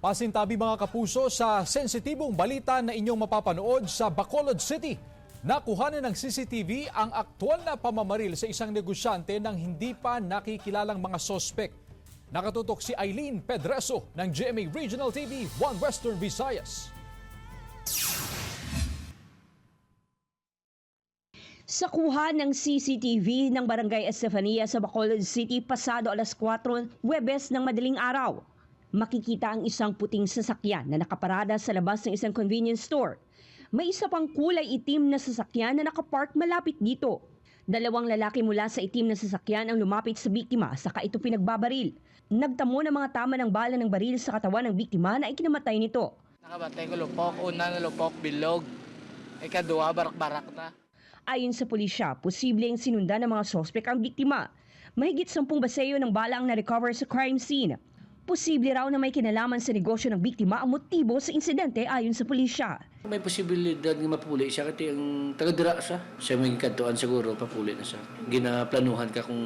Pasintabi mga kapuso sa sensitibong balita na inyong mapapanood sa Bacolod City. Nakuhanan ng CCTV ang aktwal na pamamaril sa isang negosyante ng hindi pa nakikilalang mga sospek. Nakatutok si Eileen Pedreso ng GMA Regional TV 1 Western Visayas. Sa kuha ng CCTV ng Barangay Estefania sa Bacolod City pasado alas 4 Webes ng madaling araw, makikita ang isang puting sasakyan na nakaparada sa labas ng isang convenience store. May isa pang kulay itim na sasakyan na nakapark malapit dito. Dalawang lalaki mula sa itim na sasakyan ang lumapit sa biktima saka ito pinagbabaril. Nagtamo ng mga tama ng bala ng baril sa katawan ng biktima na ikinamatay nito. Nakabatay ko lupok, una na lupok, bilog. Ikaduha, barak-barak na. Ayon sa pulisya, posibleng sinundan ng mga sospek ang biktima. Mahigit sampung baseyo ng bala ang na-recover sa crime scene. Posible raw na may kinalaman sa negosyo ng biktima ang motibo sa insidente ayon sa pulisya. May posibilidad nga mapuli siya kasi ang taga-dira siya. Siya may kantuan siguro, papuli na siya. Ginaplanuhan ka kung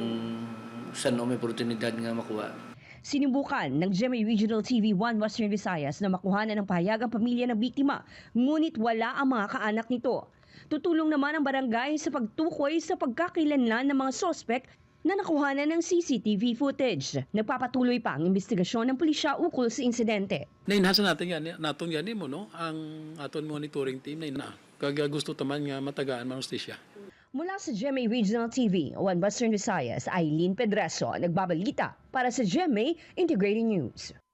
saan o may oportunidad nga makuha. Sinubukan ng GMA Regional TV 1 Western Visayas na makuhanan ng pahayag ang pamilya ng biktima, ngunit wala ang mga kaanak nito. Tutulong naman ang barangay sa pagtukoy sa pagkakilanlan ng mga sospek na nakuhanan ng CCTV footage. Nagpapatuloy pa ang investigasyon ng pulisya ukol sa insidente. Nainhasa natin yan, naton yan mo, no? Ang aton monitoring team na na. Kaya gusto taman nga matagaan mga hostisya. Mula sa GMA Regional TV, 1 Western Visayas, Eileen Pedreso, nagbabalita para sa GMA Integrated News.